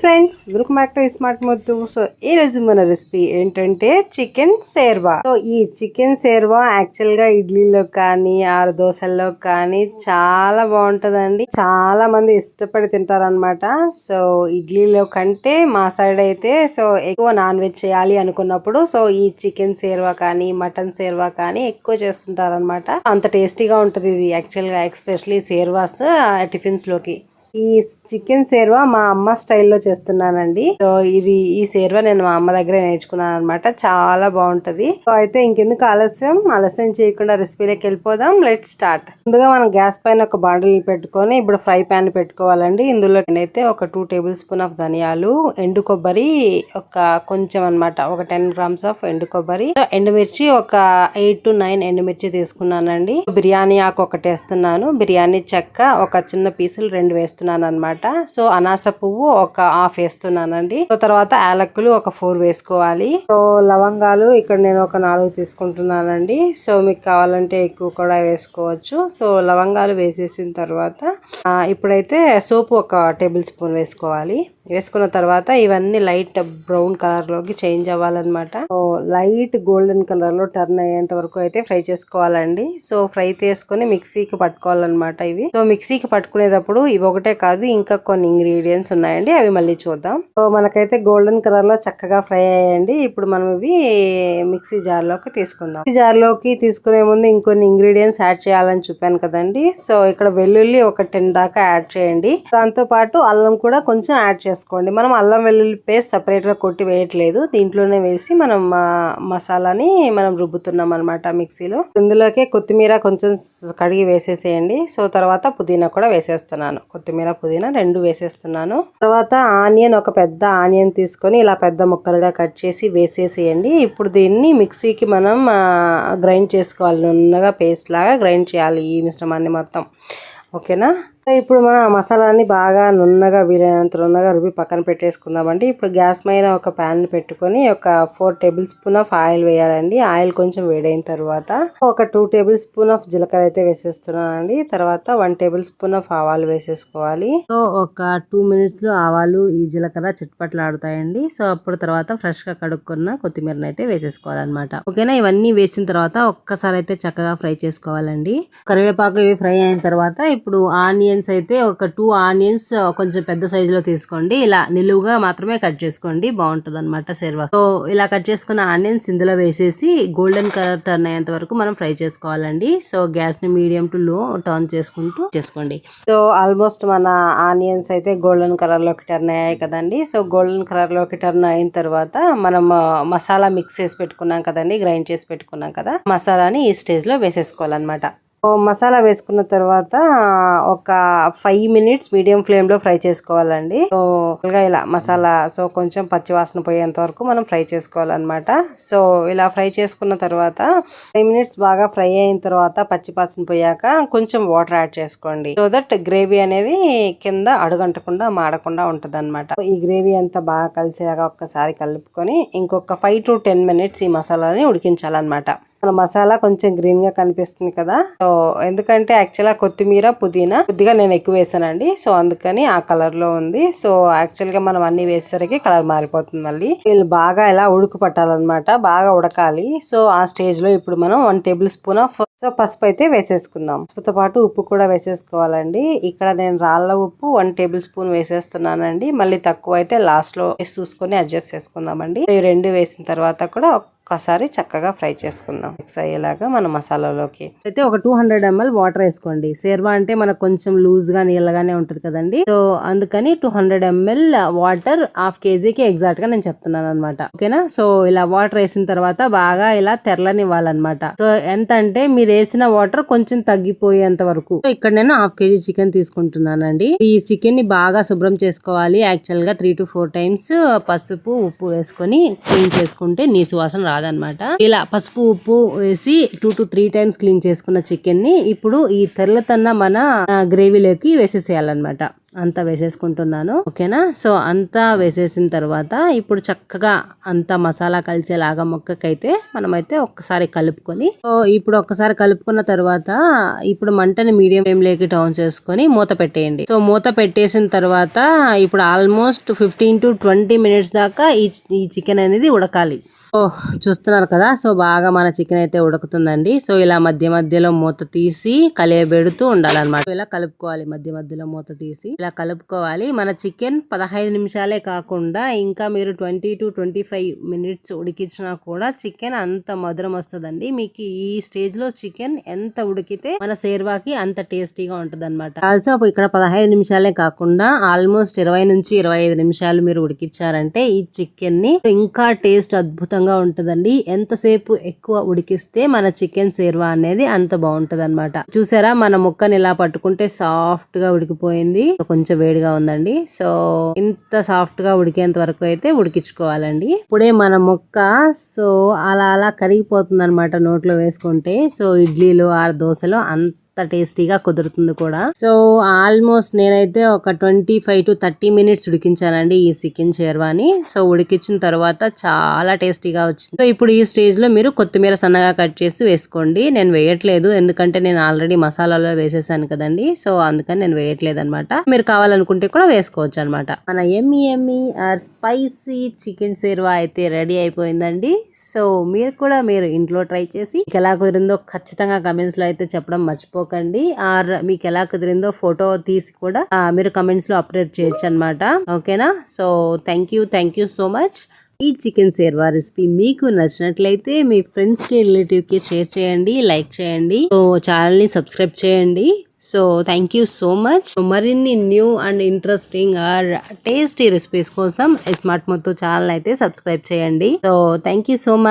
Friends welcome back to smart మొత్తు so ఈ రోజు మన రెసిపీ ఏంటంటే చికెన్ సేర్వా సో ఈ చికెన్ సేర్వా యాక్చువల్గా ఇడ్లీలో కానీ ఆరు దోశల్లో కానీ చాలా బాగుంటదండి. చాలా మంది ఇష్టపడి తింటారనమాట సో ఇడ్లీలో కంటే మా సైడ్ అయితే సో ఎక్కువ నాన్ వెజ్ చేయాలి అనుకున్నప్పుడు సో ఈ చికెన్ సేర్వా కానీ మటన్ సేర్వా కానీ ఎక్కువ చేస్తుంటారనమాట అంత టేస్టీగా ఉంటది ఇది యాక్చువల్గా ఎక్స్పెషలీ సేర్వాస్ టిఫిన్స్లోకి. ఈ చికెన్ సేర్వా మా అమ్మ స్టైల్లో చేస్తున్నానండి. సో ఇది ఈ సేర్వా నేను మా అమ్మ దగ్గరే నేర్చుకున్నాను అనమాట చాలా బాగుంటది. సో అయితే ఇంకెందుకు ఆలస్యం? ఆలస్యం చేయకుండా రెసిపీలోకి వెళ్ళిపోదాం. లెట్ స్టార్ట్ ముందుగా మనం గ్యాస్ పైన ఒక బాండిల్ పెట్టుకొని ఇప్పుడు ఫ్రై ప్యాన్ పెట్టుకోవాలండి. ఇందులో నేనైతే ఒక టూ టేబుల్ స్పూన్ ఆఫ్ ధనియాలు ఎండు కొబ్బరి ఒక కొంచెం అన్నమాట. ఒక టెన్ గ్రామ్స్ ఆఫ్ ఎండు కొబ్బరి ఎండుమిర్చి ఒక ఎయిట్ టు నైన్ ఎండుమిర్చి తీసుకున్నానండి. బిర్యానీ ఆకు ఒకటి వేస్తున్నాను. బిర్యానీ చెక్క ఒక చిన్న పీసులు రెండు వేస్తున్నాను. అనమాట సో అనాస పువ్వు ఒక హాఫ్ వేస్తున్నానండి. సో తర్వాత యాలక్కులు ఒక ఫోర్ వేసుకోవాలి. సో లవంగాలు ఇక్కడ నేను ఒక నాలుగు తీసుకుంటున్నానండి. సో మీకు కావాలంటే ఎక్కువ కూడా వేసుకోవచ్చు. సో లవంగాలు వేసేసిన తర్వాత ఇప్పుడైతే సోపు ఒక టేబుల్ స్పూన్ వేసుకోవాలి. వేసుకున్న తర్వాత ఇవన్నీ లైట్ బ్రౌన్ కలర్లోకి చేంజ్ అవ్వాలన్నమాట. లైట్ గోల్డెన్ కలర్లో టర్న్ అయ్యేంత వరకు అయితే ఫ్రై చేసుకోవాలండి. సో ఫ్రై చేసుకొని మిక్సీకి పట్టుకోవాలన్నమాట ఇవి. సో మిక్సీకి పట్టుకునేటప్పుడు ఇవి ఒకటే కాదు ఇంకా కొన్ని ఇంగ్రీడియంట్స్ ఉన్నాయండి. అవి మళ్ళీ చూద్దాం. సో మనకైతే గోల్డెన్ కలర్లో చక్కగా ఫ్రై అయ్యాయండి. ఇప్పుడు మనం ఇవి మిక్సీ జార్లోకి తీసుకుందాం. మిక్సీ జార్లోకి తీసుకునే ముందు ఇంకొన్ని ఇంగ్రీడియంట్స్ యాడ్ చేయాలని చూపాను కదండి. సో ఇక్కడ వెల్లుల్లి ఒక టెన్ దాకా యాడ్ చేయండి. దాంతో పాటు అల్లం కూడా కొంచెం యాడ్ వేసుకోండి. మనం అల్లం వెల్లుల్లి పేస్ట్ సపరేట్గా కొట్టి వేయట్లేదు. దీంట్లోనే వేసి మనం మసాలాని మనం రుబ్బుతున్నాం అనమాట మిక్సీలో. ఇందులోకే కొత్తిమీర కొంచెం కడిగి వేసేసేయండి. సో తర్వాత పుదీనా కూడా వేసేస్తున్నాను. కొత్తిమీర పుదీనా రెండు వేసేస్తున్నాను. తర్వాత ఆనియన్ ఒక పెద్ద ఆనియన్ తీసుకొని ఇలా పెద్ద ముక్కలుగా కట్ చేసి వేసేసేయండి. ఇప్పుడు దీన్ని మిక్సీకి మనం గ్రైండ్ చేసుకోవాలి. నున్నగా పేస్ట్ లాగా గ్రైండ్ చేయాలి ఈ మిశ్రమాన్ని మొత్తం. ఓకేనా? ఇప్పుడు మనం ఆ మసాలాని బాగా నున్నగా వీలైనంత నున్నగా రుబ్బి పక్కన పెట్టేసుకుందామండి. ఇప్పుడు గ్యాస్ మీద ఒక ప్యాన్ పెట్టుకొని ఒక four tablespoon of oil వేయాలండి. ఆయిల్ కొంచెం వేడైన తర్వాత ఒక టూ టేబుల్ స్పూన్ ఆఫ్ జీలకర్ర అయితే వేసేస్తున్నానండి. తర్వాత వన్ టేబుల్ స్పూన్ ఆఫ్ ఆవాలు వేసేసుకోవాలి. సో ఒక టూ మినిట్స్లో ఆవాలు ఈ జీలకర్ర చిట్పట్లాడుతాయండి. సో అప్పుడు తర్వాత ఫ్రెష్గా కడుక్కున్న కొత్తిమీరని అయితే వేసేసుకోవాలన్నమాట. ఓకేనా? ఇవన్నీ వేసిన తర్వాత ఒక్కసారి అయితే చక్కగా ఫ్రై చేసుకోవాలండి. కరివేపాకు ఇవి ఫ్రై అయిన తర్వాత ఇప్పుడు ఆనియన్ ఆనియన్స్ అయితే ఒక టూ ఆనియన్స్ కొంచెం పెద్ద సైజులో తీసుకోండి. ఇలా నిలువుగా మాత్రమే కట్ చేసుకోండి. బాగుంటుంది అనమాట సెర్వా సో ఇలా కట్ చేసుకున్న ఆనియన్స్ ఇందులో వేసేసి గోల్డెన్ కలర్ టర్న్ అయ్యేంత వరకు మనం ఫ్రై చేసుకోవాలండి. సో గ్యాస్ని మీడియం టు లో టర్న్ చేసుకుంటూ చేసుకోండి. సో ఆల్మోస్ట్ మన ఆనియన్స్ అయితే గోల్డెన్ కలర్లోకి టర్న్ అయ్యాయి కదండి. సో గోల్డెన్ కలర్లోకి టర్న్ అయిన తర్వాత మనం మసాలా మిక్స్ చేసి పెట్టుకున్నాం కదండి. గ్రైండ్ చేసి పెట్టుకున్నాం కదా. మసాలాని ఈ స్టేజ్లో వేసేసుకోవాలన్నమాట. మసాలా వేసుకున్న తర్వాత ఒక ఫైవ్ మినిట్స్ మీడియం ఫ్లేమ్లో ఫ్రై చేసుకోవాలండి. సో ఇలా మసాలా సో కొంచెం పచ్చివాసన పోయేంత వరకు మనం ఫ్రై చేసుకోవాలన్నమాట. సో ఇలా ఫ్రై చేసుకున్న తర్వాత ఫైవ్ మినిట్స్ బాగా ఫ్రై అయిన తర్వాత పచ్చివాసన పోయాక కొంచెం వాటర్ యాడ్ చేసుకోండి. సో దట్ గ్రేవీ అనేది కింద అడుగంటకుండా మాడకుండా ఉంటది ఈ గ్రేవీ అంతా బాగా కలిసేలాగా ఒక్కసారి కలుపుకొని ఇంకొక ఫైవ్ టు టెన్ మినిట్స్ ఈ మసాలాని ఉడికించాలన్నమాట. మన మసాలా కొంచెం గ్రీన్గా కనిపిస్తుంది కదా. సో ఎందుకంటే యాక్చువల్గా కొత్తిమీర పుదీనా కొద్దిగా నేను ఎక్కువ వేసానండి. సో అందుకని ఆ కలర్లో ఉంది. సో యాక్చువల్గా మనం అన్ని వేసేసరికి కలర్ మారిపోతుంది మళ్ళీ. వీళ్ళు బాగా ఇలా ఉడుకు పట్టాలన్నమాట. బాగా ఉడకాలి. సో ఆ స్టేజ్లో ఇప్పుడు మనం one tablespoon of so పసుపు అయితే వేసేసుకుందాం. పసుపుతో పాటు ఉప్పు కూడా వేసేసుకోవాలండి. ఇక్కడ నేను రాళ్ళ ఉప్పు వన్ టేబుల్ స్పూన్ వేసేస్తున్నానండి. మళ్ళీ తక్కువ అయితే లాస్ట్లో చూసుకొని అడ్జస్ట్ చేసుకుందామండి. ఈ రెండు వేసిన తర్వాత కూడా ఒక్కసారి చక్కగా ఫ్రై చేసుకుందాం. మిక్స్ అయ్యేలాగా మన మసాలాలోకి. అయితే ఒక టూ హండ్రెడ్ ఎంఎల్ వాటర్ వేసుకోండి. సేర్వా అంటే మనకు కొంచెం లూజ్గా నీళ్ళగానే ఉంటుంది కదండి. సో అందుకని two hundred ML water half కేజీకి ఎగ్జాక్ట్గా నేను చెప్తున్నాను అనమాట ఓకేనా? సో ఇలా వాటర్ వేసిన తర్వాత బాగా ఇలా తెరలనివ్వాలన్నమాట. సో ఎంత అంటే మీరు వేసిన వాటర్ కొంచెం తగ్గిపోయేంత వరకు. ఇక్కడ నేను హాఫ్ కేజీ చికెన్ తీసుకుంటున్నానండి. ఈ చికెన్ని బాగా శుభ్రం చేసుకోవాలి. యాక్చువల్గా త్రీ టు ఫోర్ టైమ్స్ పసుపు ఉప్పు వేసుకొని క్లీన్ చేసుకుంటే నీసు వాసన కాదనమాట. ఇలా పసుపు ఉప్పు వేసి two to three times clean చేసుకున్న చికెన్ని ఇప్పుడు ఈ తెల్లతన్న మన గ్రేవీలోకి వేసేసేయాలన్నమాట. అంతా వేసేసుకుంటున్నాను. ఓకేనా? సో అంతా వేసేసిన తర్వాత ఇప్పుడు చక్కగా అంతా మసాలా కలిసేలాగా మొక్కకైతే మనమైతే ఒక్కసారి కలుపుకొని సో ఇప్పుడు ఒక్కసారి కలుపుకున్న తర్వాత ఇప్పుడు మంటని మీడియం ఫ్లేమ్ లేకి టౌన్ చేసుకొని మూత పెట్టేయండి. సో మూత పెట్టేసిన తర్వాత ఇప్పుడు almost fifteen to twenty minutes దాకా ఈ ఈ చికెన్ అనేది ఉడకాలి. చూస్తున్నారు కదా? సో బాగా మన చికెన్ అయితే ఉడుకుతుందండి. సో ఇలా మధ్య మధ్యలో మూత తీసి కలియబెడుతూ ఉండాలన్నమాట. ఇలా కలుపుకోవాలి మధ్య మధ్యలో మూత తీసి. ఇలా కలుపుకోవాలి. మన చికెన్ పదహైదు నిమిషాలే కాకుండా ఇంకా మీరు twenty to twenty five minutes ఉడికించినా కూడా చికెన్ అంత మధురం వస్తుందండి. మీకు ఈ స్టేజ్లో చికెన్ ఎంత ఉడికితే మన సేర్వాకి అంత టేస్టీగా ఉంటుంది అనమాట ఆల్సో ఇక్కడ పదహైదు నిమిషాలే కాకుండా ఆల్మోస్ట్ ఇరవై నుంచి ఇరవై ఐదు నిమిషాలు మీరు ఉడికించారంటే ఈ చికెన్ని ఇంకా టేస్ట్ అద్భుతంగా ఉంటదండి. ఎంతసేపు ఎక్కువ ఉడికిస్తే మన చికెన్ సేర్వా అనేది అంత బాగుంటుంది అనమాట చూసారా మన ముక్కని ఇలా పట్టుకుంటే సాఫ్ట్గా ఉడికిపోయింది. కొంచెం వేడిగా ఉందండి. సో ఇంత సాఫ్ట్గా ఉడికేంత వరకు అయితే ఉడికించుకోవాలండి. ఇప్పుడే మన ముక్క సో అలా అలా కరిగిపోతుంది అనమాట నోట్లో వేసుకుంటే. సో ఇడ్లీలు ఆరు దోశలు అంత అంత టేస్టీగా కుదురుతుంది కూడా. సో ఆల్మోస్ట్ నేనైతే ఒక twenty five to thirty minutes ఉడికించానండి ఈ చికెన్ చేర్వాని సో ఉడికించిన తర్వాత చాలా టేస్టీగా వచ్చింది. సో ఇప్పుడు ఈ స్టేజ్లో మీరు కొత్తిమీర సన్నగా కట్ చేసి వేసుకోండి. నేను వేయట్లేదు ఎందుకంటే నేను ఆల్రెడీ మసాలాలో వేసేసాను కదండి. సో అందుకని నేను వేయట్లేదు అనమాట మీరు కావాలనుకుంటే కూడా వేసుకోవచ్చు అనమాట. మన yummy yummy or spicy chicken సేర్వా అయితే రెడీ అయిపోయిందండి. సో మీరు కూడా మీరు ఇంట్లో ట్రై చేసి ఎలా కుదిరిందో ఖచ్చితంగా కమెంట్స్లో అయితే చెప్పడం మర్చిపో మర్చిపోకండి ఆర్ మీకు ఎలా కుదిరిందో ఫోటో తీసి కూడా మీరు కమెంట్స్లో అప్డేట్ చేయొచ్చు అనమాట ఓకేనా? So thank you thank you so much ఈ చికెన్ సేర్వా రెసిపీ మీకు నచ్చినట్లయితే మీ ఫ్రెండ్స్కి రిలేటివ్కి షేర్ చేయండి లైక్ చేయండి. సో ఛానల్ని సబ్స్క్రైబ్ చేయండి. So thank you so much మరిన్ని new and interesting or tasty recipes కోసం స్మార్ట్ మొత్తం ఛానల్ అయితే సబ్స్క్రైబ్ చేయండి. So thank you so much